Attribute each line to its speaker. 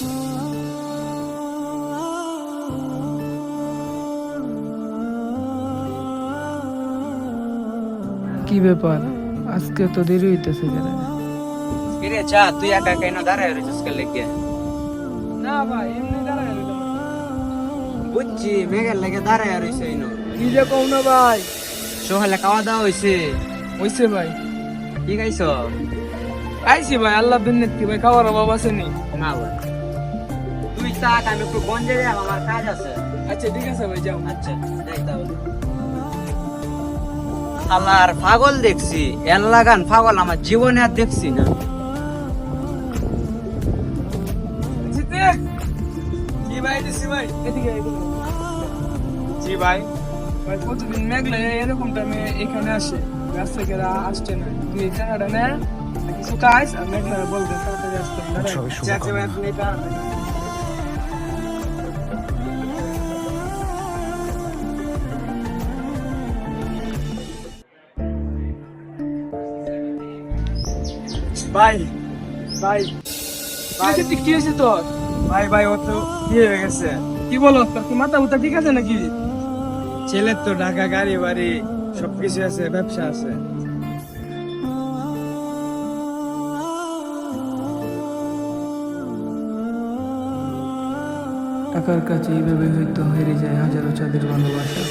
Speaker 1: কি ব্যাপার? আজকে তো দেরি হইতেছে কেন?
Speaker 2: কিরে চা তুই একা কেন দাঁড়ায় রয়েছিস কে লেগে?
Speaker 1: না ভাই এমনি দাঁড়ায়
Speaker 2: বুঝছি মেঘের লেগে দাঁড়ায় রয়েছে ইনো
Speaker 1: কি যে কম না ভাই?
Speaker 2: সকালে খাওয়া দাওয়া হয়েছে
Speaker 1: হইছে ভাই।
Speaker 2: কি খাইছ?
Speaker 1: আইছি ভাই আল্লাহ বিন্নেত কি ভাই খাওয়ার অভাব আছে নি?
Speaker 2: না ভাই। তুই থাক আমি একটু গঞ্জে যাব আমার কাজ আছে।
Speaker 1: আচ্ছা ঠিক আছে ভাই যাও।
Speaker 2: আচ্ছা যাই তাহলে। আল্লাহর পাগল দেখছি এন লাগান পাগল আমার জীবনে আর দেখছি না।
Speaker 1: কি ভাই দিছি ভাই? এদিকে
Speaker 2: জি ভাই।
Speaker 1: ভাই প্রতিদিন মেঘলে এরকম টাইমে এখানে আসে। গাছ থেকে আসছে না। তুই টাকাটা নে কিছু কাজ আর মেঘলা বলবে তাড়াতাড়ি আসতে
Speaker 2: আচ্ছা ভাই আপনি
Speaker 1: ভাই ভাই ভাই। কি হয়েছে? তোর?
Speaker 2: ভাই ভাই ও তো ইয়ে হয়ে গেছে।
Speaker 1: কি বলো? তোর কি মাথা উঠা ঠিক আছে নাকি?
Speaker 2: ছেলের তো ঢাকা গাড়ি বাড়ি সবকিছু আছে ব্যবসা আছে।
Speaker 1: টাকার কাছে এইভাবে হয়তো হেরে যায় হাজারো চাঁদের ভালোবাসা।